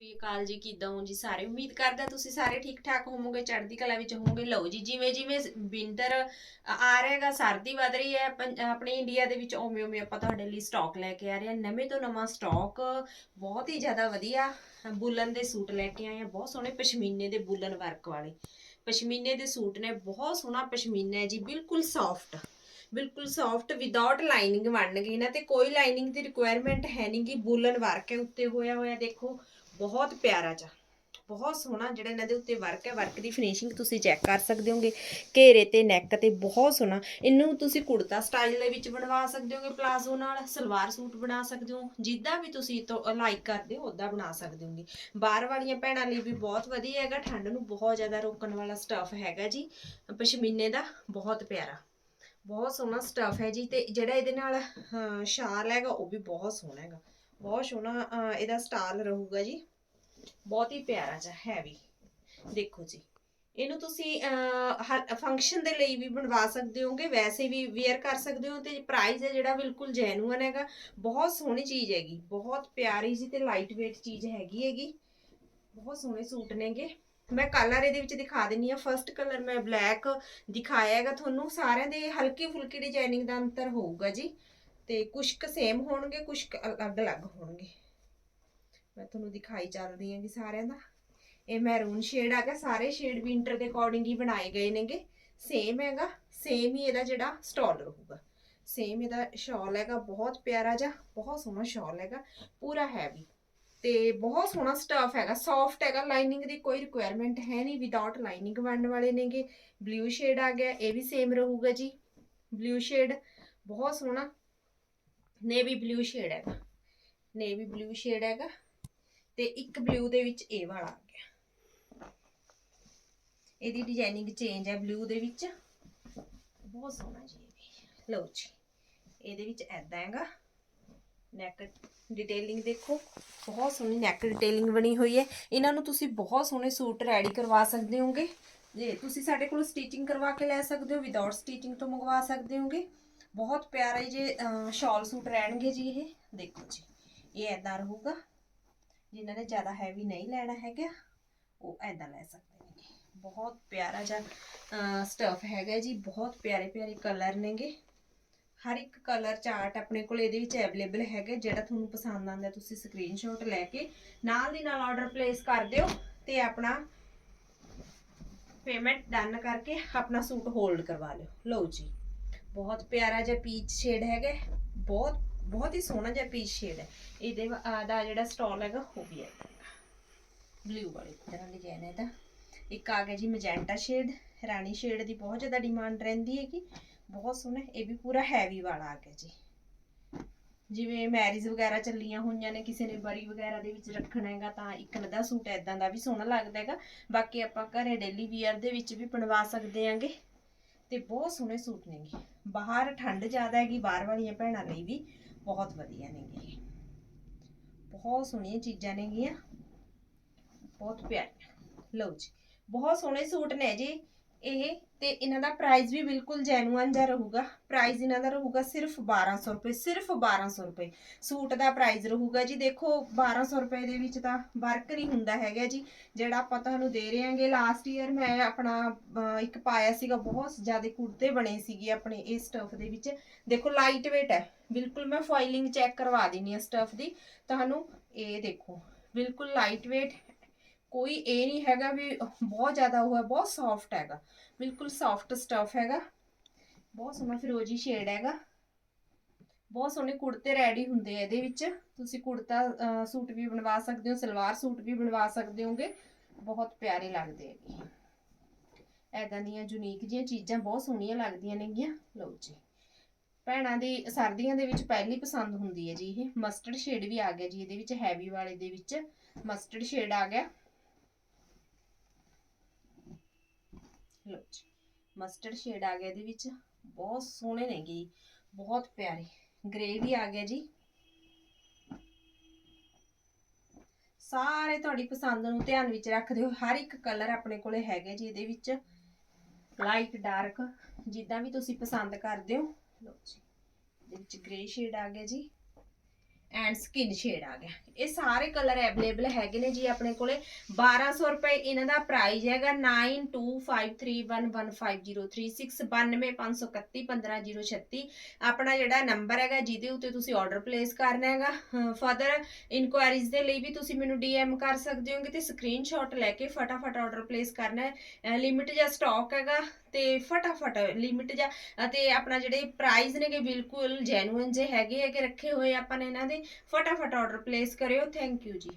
ਸ੍ਰੀ ਅਕਾਲ ਜੀ, ਕਿਦਾਂ ਹੋ ਜੀ ਸਾਰੇ? ਉਮੀਦ ਕਰਦਾ ਤੁਸੀਂ ਸਾਰੇ ਠੀਕ ਠਾਕ ਹੋਵੋਗੇ, ਚੜ੍ਹਦੀ ਕਲਾ ਵਿੱਚ ਹੋਵੋਗੇ। ਲਓ ਜੀ, ਜਿਵੇਂ ਜਿਵੇਂ ਵਿੰਟਰ ਆ ਰਿਹਾਗਾ, ਸਰਦੀ ਵਧ ਰਹੀ ਹੈ ਆਪਣੇ ਇੰਡੀਆ ਦੇ ਵਿੱਚ ਉਵੇਂ ਉਵੇਂ ਆਪਾਂ ਤੁਹਾਡੇ ਲਈ ਸਟਾਕ ਲੈ ਕੇ ਆ ਰਹੇ ਹਾਂ। ਨਵੇਂ ਤੋਂ ਨਵਾਂ ਸਟਾਕ ਬਹੁਤ ਹੀ ਜ਼ਿਆਦਾ ਵਧੀਆ ਬੁਲਨ ਦੇ ਸੂਟ ਲੈ ਕੇ ਆਏ ਆ ਬਹੁਤ ਸੋਹਣੇ ਪਸ਼ਮੀਨੇ ਦੇ ਬੁਲਨ ਵਰਕ ਵਾਲੇ। ਪਸ਼ਮੀਨੇ ਦੇ ਸੂਟ ਨੇ, ਬਹੁਤ ਸੋਹਣਾ ਪਸ਼ਮੀਨਾ ਹੈ ਜੀ, ਬਿਲਕੁਲ ਸੌਫਟ ਬਿਲਕੁਲ ਸੌਫਟ ਵਿਦਆਊਟ ਲਾਈਨਿੰਗ ਬਣਨਗੇ। ਇਹਨਾਂ ਤੇ ਕੋਈ ਲਾਈਨਿੰਗ ਦੀ ਰਿਕੁਆਇਰਮੈਂਟ ਹੈ ਨਹੀਂਗੀ ਬੁਲਨ ਵਰਕ ਹੈ, ਉੱਤੇ ਹੋਇਆ ਹੋਇਆ ਦੇਖੋ। ਬਹੁਤ ਪਿਆਰਾ ਜਾ ਬਹੁਤ ਸੋਹਣਾ ਜਿਹੜਾ ਇਹਨਾਂ ਦੇ ਉੱਤੇ ਵਰਕ ਹੈ। ਵਰਕ ਦੀ ਫਿਨਿਸ਼ਿੰਗ ਤੁਸੀਂ ਚੈੱਕ ਕਰ ਸਕਦੇ ਹੋਗੇ। ਘੇਰੇ ਤੇ ਨੈਕ ਤੇ ਬਹੁਤ ਸੋਹਣਾ। ਇਹਨੂੰ ਤੁਸੀਂ ਕੁੜਤਾ ਸਟਾਈਲ ਦੇ ਵਿੱਚ ਬਣਵਾ ਸਕਦੇ ਹੋਗੇ ਪਲਾਜ਼ੋ ਨਾਲ। ਸਲਵਾਰ ਸੂਟ ਬਣਾ ਸਕਦੇ ਹੋ। ਜਿੱਦਾਂ ਵੀ ਤੁਸੀਂ ਤੋਂ ਲਾਈਕ ਕਰਦੇ ਹੋ ਉਦਾਂ ਬਣਾ ਸਕਦੇ ਹੋਗੇ। ਬਾਹਰ ਵਾਲੀਆਂ ਭੈਣਾਂ ਲਈ ਵੀ ਬਹੁਤ ਵਧੀਆ ਹੈਗਾ। ਠੰਡ ਨੂੰ ਬਹੁਤ ਜ਼ਿਆਦਾ ਰੋਕਣ ਵਾਲਾ ਸਟਫ ਹੈਗਾ ਜੀ। ਪਸ਼ਮੀਨੇ ਦਾ ਬਹੁਤ ਪਿਆਰਾ। ਬਹੁਤ ਸੋਹਣਾ ਸਟਫ ਹੈ ਜੀ। ਤੇ ਜਿਹੜਾ ਇਹਦੇ ਨਾਲ ਸ਼ਾਲ ਹੈਗਾ, ਉਹ ਵੀ ਬਹੁਤ ਸੋਹਣਾ ਹੈਗਾ। ਬਹੁਤ ਸੋਹਣਾ ਅਹ, ਇਹਦਾ ਸਟਾਈਲ ਰਹੂਗਾ ਜੀ। ਬਹੁਤ ਹੀ ਪਿਆਰਾ ਜਿਹਾ ਹੈਵੀ। ਦੇਖੋ ਜੀ ਇਹਨੂੰ ਤੁਸੀਂ ਫੰਕਸ਼ਨ ਦੇ ਲਈ ਵੀ ਬਣਵਾ ਸਕਦੇ ਹੋਗੇ ਵੈਸੇ ਵੀ ਵੇਅਰ ਕਰ ਸਕਦੇ ਹੋ ਤੇ ਪ੍ਰਾਈਸ ਹੈ ਜਿਹੜਾ ਬਿਲਕੁਲ ਜੈਨੂਅਨ ਹੈਗਾ। ਬਹੁਤ ਸੋਹਣੀ ਚੀਜ਼ ਹੈਗੀ ਬਹੁਤ ਪਿਆਰੀ ਜੀ ਤੇ ਲਾਈਟ weight ਚੀਜ਼ ਹੈਗੀ ਹੈਗੀ। ਬਹੁਤ ਸੋਹਣੇ ਸੂਟ ਨੇਗੇ। ਮੈਂ ਕਲਰ ਇਹਦੇ ਵਿੱਚ ਦਿਖਾ ਦਿੰਨੀ ਆ ਫਰਸਟ ਕਲਰ ਮੈਂ ਬਲੈਕ ਦਿਖਾਇਆ ਹੈਗਾ। ਤੁਹਾਨੂੰ ਸਾਰਿਆਂ ਦੇ ਹਲਕੀ ਫੁਲਕੀ ਡਿਜ਼ਾਈਨਿੰਗ ਦਾ ਅੰਤਰ ਹੋਊਗਾ ਜੀ। ਤੇ ਕੁਝ ਕੁ ਸੇਮ ਹੋਣਗੇ ਕੁਝ ਅਲੱਗ-ਅਲੱਗ ਹੋਣਗੇ। ਮੈਂ ਤੁਹਾਨੂੰ ਦਿਖਾਈ ਚੱਲਦੀ ਹਾਂ ਵੀ ਸਾਰਿਆਂ ਦਾ। ਇਹ ਮੈਰੂਨ ਸ਼ੇਡ ਹੈਗਾ, ਸਾਰੇ ਸ਼ੇਡ ਵਿੰਟਰ ਦੇ ਅਕੋਰਡਿੰਗ ਹੀ ਬਣਾਏ ਗਏ ਨੇਗੇ। ਸੇਮ ਹੈਗਾ ਸੇਮ ਹੀ ਇਹਦਾ ਜਿਹੜਾ ਸਟਾਲ ਰਹੂਗਾ। ਸੇਮ ਇਹਦਾ ਸ਼ਾਲ ਹੈਗਾ, ਬਹੁਤ ਪਿਆਰਾ ਜਿਹਾ, ਬਹੁਤ ਸੋਹਣਾ ਸ਼ਾਲ ਹੈਗਾ, ਪੂਰਾ ਹੈਵੀ ਤੇ ਬਹੁਤ ਸੋਹਣਾ ਸਟਫ ਹੈਗਾ ਸੌਫਟ ਹੈਗਾ ਲਾਈਨਿੰਗ ਦੀ ਕੋਈ ਰਿਕੁਆਇਰਮੈਂਟ ਹੈ ਨਹੀਂ ਵਿਦਆਊਟ ਲਾਈਨਿੰਗ ਬਣਨ ਵਾਲੇ ਨੇਗੇ। ਬਲੂ ਸ਼ੇਡ ਆ ਗਿਆ, ਇਹ ਵੀ ਸੇਮ ਰਹੂਗਾ ਜੀ। ਬਲੂ ਸ਼ੇਡ ਬਹੁਤ ਸੋਹਣਾ। ਨੇਵੀ ਬਲੂ ਸ਼ੇਡ ਹੈਗਾ। ਨੇਵੀ ਬਲੂ ਸ਼ੇਡ ਹੈਗਾ ਤੇ ਇੱਕ ਬਲੂ ਦੇ ਵਿੱਚ ਇਹ ਵਾਲਾ ਆ ਗਿਆ। ਇਹਦੀ ਡਿਜ਼ਾਈਨਿੰਗ ਚੇਂਜ ਹੈ ਬਲੂ ਦੇ ਵਿੱਚ। ਬਹੁਤ ਸੋਹਣਾ ਜੀ ਇਹ ਲਓ ਜੀ, ਇਹਦੇ ਵਿੱਚ ਐਦਾਂ ਹੈਗਾ। ਨੈਕ ਡਿਟੇਲਿੰਗ ਦੇਖੋ, ਬਹੁਤ ਸੋਹਣੀ ਨੈਕ ਡਿਟੇਲਿੰਗ ਬਣੀ ਹੋਈ ਹੈ। ਇਹਨਾਂ ਨੂੰ ਤੁਸੀਂ ਬਹੁਤ ਸੋਹਣੇ ਸੂਟ ਰੈਡੀ ਕਰਵਾ ਸਕਦੇ ਹੋਗੇ। ਜੇ ਤੁਸੀਂ ਸਾਡੇ ਕੋਲ ਸਟਿਚਿੰਗ ਕਰਵਾ ਕੇ ਲੈ ਸਕਦੇ ਹੋ ਵਿਦਆਊਟ ਸਟਿਚਿੰਗ ਤੋਂ ਮੰਗਵਾ ਸਕਦੇ ਹੋਗੇ। ਬਹੁਤ ਪਿਆਰਾ ਜੇ ਸ਼ਾਲ ਸੂਟ ਰਹਿਣਗੇ ਜੀ ਇਹ ਦੇਖੋ ਜੀ ਇਹ ਐਦਾਂ ਰਹੂਗਾ ਜਿਨ੍ਹਾਂ ਨੇ ਜ਼ਿਆਦਾ ਹੈਵੀ ਨਹੀਂ ਲੈਣਾ ਹੈਗਾ ਉਹ ਐਦਾਂ ਲੈ ਸਕਦੇ ਨੇ ਬਹੁਤ ਪਿਆਰਾ ਜਿਹਾ ਸਟਫ ਹੈਗਾ ਜੀ ਬਹੁਤ ਪਿਆਰੇ ਪਿਆਰੇ ਕਲਰ ਨੇਗੇ ਹਰ ਇੱਕ ਕਲਰ ਚਾਰਟ ਆਪਣੇ ਕੋਲ ਇਹਦੇ ਵਿੱਚ ਅਵੇਲੇਬਲ ਹੈਗਾ ਜਿਹੜਾ ਤੁਹਾਨੂੰ ਪਸੰਦ ਆਉਂਦਾ ਤੁਸੀਂ ਸਕਰੀਨਸ਼ਾਟ ਲੈ ਕੇ ਨਾਲ ਦੀ ਨਾਲ ਆਰਡਰ ਪਲੇਸ ਕਰ ਦਿਓ ਤੇ ਆਪਣਾ ਪੇਮੈਂਟ ਡਨ ਕਰਕੇ ਆਪਣਾ ਸੂਟ ਹੋਲਡ ਕਰਵਾ ਲਿਓ ਲਓ ਜੀ ਬਹੁਤ ਪਿਆਰਾ ਜਿਹਾ ਪੀਚ ਸ਼ੇਡ ਹੈਗਾ ਬਹੁਤ ਬਹੁਤ ਹੀ ਸੋਹਣਾ ਜਿਹਾ ਪੀਚ ਸ਼ੇਡ ਹੈ। ਇਹਦੇ ਦਾ ਜਿਹੜਾ ਸਟਾਲ ਹੈਗਾ ਉਹ ਵੀ ਹੈ। ਬਲੂ ਵਾਲੀ ਤਰ੍ਹਾਂ ਡਿਜ਼ਾਈਨ ਹੈ ਇਹਦਾ। ਇੱਕ ਆ ਗਿਆ ਜੀ ਮੈਜੈਂਟਾ ਸ਼ੇਡ ਰਾਣੀ ਸ਼ੇਡ ਦੀ ਬਹੁਤ ਜ਼ਿਆਦਾ ਡਿਮਾਂਡ ਰਹਿੰਦੀ ਹੈਗੀ। ਬਹੁਤ ਸੋਹਣਾ ਇਹ ਵੀ ਪੂਰਾ ਹੈਵੀ ਵਾਲਾ ਆ ਗਿਆ ਜੀ। ਜਿਵੇਂ ਮੈਰਿਜ ਵਗੈਰਾ ਚੱਲੀਆਂ ਹੋਈਆਂ ਨੇ ਕਿਸੇ ਨੇ ਬਰੀ ਵਗੈਰਾ ਦੇ ਵਿੱਚ ਰੱਖਣਾ ਹੈਗਾ ਤਾਂ ਇੱਕ ਨਦਾ ਸੂਟ ਐਦਾਂ ਦਾ ਵੀ ਸੋਹਣਾ ਲੱਗਦਾ ਹੈਗਾ। ਬਾਕੀ ਆਪਾਂ ਘਰੇ ਡੇਲੀ ਵੀਅਰ ਦੇ ਵਿੱਚ ਵੀ ਬਣਵਾ ਸਕਦੇ ਆਂਗੇ ਤੇ ਬਹੁਤ ਸੋਹਣੇ ਸੂਟ ਨੇਗੇ। ਬਾਹਰ ਠੰਡ ਜ਼ਿਆਦਾ ਹੈਗੀ, ਬਾਹਰ ਵਾਲੀਆਂ ਭੈਣਾਂ ਲਈ ਵੀ ਬਹੁਤ ਵਧੀਆ ਨੇਗੇ ਇਹ। ਬਹੁਤ ਸੋਹਣੀਆਂ ਚੀਜ਼ਾਂ ਨੇਗੀਆਂ। ਬਹੁਤ ਪਿਆਰੀਆਂ। ਲਓ ਜੀ, ਬਹੁਤ ਸੋਹਣੇ ਸੂਟ ਨੇ ਜੀ। ਇਹ ਤੇ ਇਹਨਾਂ ਦਾ ਪ੍ਰਾਈਸ ਵੀ ਬਿਲਕੁਲ ਜੈਨੂਅਨ ਜਿਹਾ ਰਹੂਗਾ। ਪ੍ਰਾਈਸ ਇਹਨਾਂ ਦਾ ਰਹੂਗਾ ਸਿਰਫ 1200 ਰੁਪਏ, ਸਿਰਫ 1200 ਰੁਪਏ। ਸੂਟ ਦਾ ਪ੍ਰਾਈਸ ਰਹੂਗਾ ਜੀ, ਦੇਖੋ 1200 ਰੁਪਏ ਦੇ ਵਿੱਚ ਤਾਂ ਵਰਕ ਨਹੀਂ ਹੁੰਦਾ ਹੈਗਾ ਜੀ, ਜਿਹੜਾ ਆਪਾਂ ਤੁਹਾਨੂੰ ਦੇ ਰਹੇ ਹਾਂਗੇ। ਲਾਸਟ ਈਅਰ ਮੈਂ ਆਪਣਾ ਇੱਕ ਪਾਇਆ ਸੀਗਾ, ਬਹੁਤ ਜ਼ਿਆਦਾ ਕੁੜਤੇ ਬਣੇ ਸੀਗੇ ਆਪਣੇ ਇਸ ਸਟਫ ਦੇ ਵਿੱਚ। ਦੇਖੋ ਲਾਈਟ weight ਹੈ, ਬਿਲਕੁਲ ਮੈਂ ਫਾਈਲਿੰਗ ਚੈੱਕ ਕਰਵਾ ਦਿੰਨੀ ਆ ਸਟਫ ਦੀ। ਤੁਹਾਨੂੰ ਇਹ ਦੇਖੋ, ਬਿਲਕੁਲ ਲਾਈਟ weight ਕੋਈ ਇਹ ਨਹੀਂ ਹੈਗਾ ਵੀ ਬਹੁਤ ਜ਼ਿਆਦਾ ਉਹ ਹੈ, ਬਹੁਤ ਸੌਫਟ ਹੈਗਾ। ਬਿਲਕੁਲ ਸੌਫਟ ਸਟਫ ਹੈਗਾ। ਬਹੁਤ ਸੋਹਣਾ ਫਿਰੋਜੀ ਸ਼ੇਡ ਹੈਗਾ। ਬਹੁਤ ਸੋਹਣੇ ਕੁੜਤੇ ਰੈਡੀ ਹੁੰਦੇ ਆ ਇਹਦੇ ਵਿੱਚ। ਤੁਸੀਂ ਕੁੜਤਾ ਸੂਟ ਵੀ ਬਣਵਾ ਸਕਦੇ ਹੋ, ਸਲਵਾਰ ਸੂਟ ਵੀ ਬਣਵਾ ਸਕਦੇ ਹੋਗੇ। ਬਹੁਤ ਪਿਆਰੇ ਲੱਗਦੇ ਹੈਗੇ ਐਦਾਂ ਦੀਆਂ ਯੂਨੀਕ ਜਿਹੀਆਂ ਚੀਜ਼ਾਂ ਬਹੁਤ ਸੋਹਣੀਆਂ ਲੱਗਦੀਆਂ ਨੇਗੀਆਂ। ਲਓ ਜੀ। ਭੈਣਾਂ ਦੀ, ਸਰਦੀਆਂ ਦੇ ਵਿੱਚ ਪਹਿਲੀ ਪਸੰਦ ਹੁੰਦੀ ਹੈ ਜੀ ਇਹ। ਮਸਟਰਡ ਸ਼ੇਡ ਵੀ ਆ ਗਿਆ ਜੀ ਇਹਦੇ ਵਿੱਚ ਹੈਵੀ ਵਾਲੇ ਦੇ ਵਿੱਚ। ਮਸਟਰਡ ਸ਼ੇਡ ਆ ਗਿਆ। ਲਓ ਜੀ ਮਸਟਰਡ ਸ਼ੇਡ ਆ ਗਿਆ ਇਹਦੇ ਵਿੱਚ। ਬਹੁਤ ਸੋਹਣੇ ਨੇਗੇ ਬਹੁਤ ਪਿਆਰੇ। ਗ੍ਰੇ ਵੀ ਆ ਗਿਆ ਜੀ। ਸਾਰੇ ਤੁਹਾਡੀ ਪਸੰਦ ਨੂੰ ਧਿਆਨ ਵਿੱਚ ਰੱਖਦੇ ਹੋ ਹਰ ਇੱਕ ਕਲਰ ਆਪਣੇ ਕੋਲੇ ਹੈਗੇ ਜੀ ਇਹਦੇ ਵਿੱਚ। ਲਾਈਟ ਡਾਰਕ ਜਿੱਦਾਂ ਵੀ ਤੁਸੀਂ ਪਸੰਦ ਕਰਦੇ ਹੋ। ਲਓ ਜੀ। ਇਹਦੇ ਵਿੱਚ ਗ੍ਰੇ ਸ਼ੇਡ ਆ ਗਿਆ ਜੀ। ਐਂਡ ਸਕਿਨ ਸ਼ੇਡ ਆ ਗਿਆ। ਇਹ ਸਾਰੇ ਕਲਰ ਅਵੇਲੇਬਲ ਹੈਗੇ ਨੇ ਜੀ ਆਪਣੇ ਕੋਲੇ। 1200 ਰੁਪਏ ਇਹਨਾਂ ਦਾ ਪ੍ਰਾਈਸ ਹੈਗਾ 9253115036 ਆਪਣਾ ਜਿਹੜਾ ਨੰਬਰ ਹੈਗਾ, ਜਿਹਦੇ ਉੱਤੇ ਤੁਸੀਂ ਆਰਡਰ ਪਲੇਸ ਕਰਨਾ ਹੈਗਾ। ਫਰਦਰ ਇਨਕੁਆਇਰੀਜ਼ ਦੇ ਲਈ ਵੀ ਤੁਸੀਂ ਮੈਨੂੰ ਡੀਐਮ ਕਰ ਸਕਦੇ ਹੋਗੇ ਤੇ ਸਕਰੀਨਸ਼ਾਟ ਲੈ ਕੇ ਫਟਾਫਟ ਆਰਡਰ ਪਲੇਸ ਕਰਨਾ ਹੈ। ਲਿਮਿਟ ਜਾਂ ਸਟਾਕ ਹੈਗਾ ਤੇ ਫਟਾਫਟ ਲਿਮਿਟ ਜਾਂ ਅਤੇ ਆਪਣਾ ਜਿਹੜੇ ਪ੍ਰਾਈਸ ਨੇਗੇ, ਬਿਲਕੁਲ ਜੈਨੂਇਨ ਜੇ ਹੈਗੇ ਹੈਗੇ, ਰੱਖੇ ਹੋਏ ਆਪਾਂ ਨੇ ਇਹਨਾਂ ਦੇ। ਫਟਾਫਟ ਆਰਡਰ ਪਲੇਸ ਕਰਿਓ ਥੈਂਕ ਯੂ ਜੀ।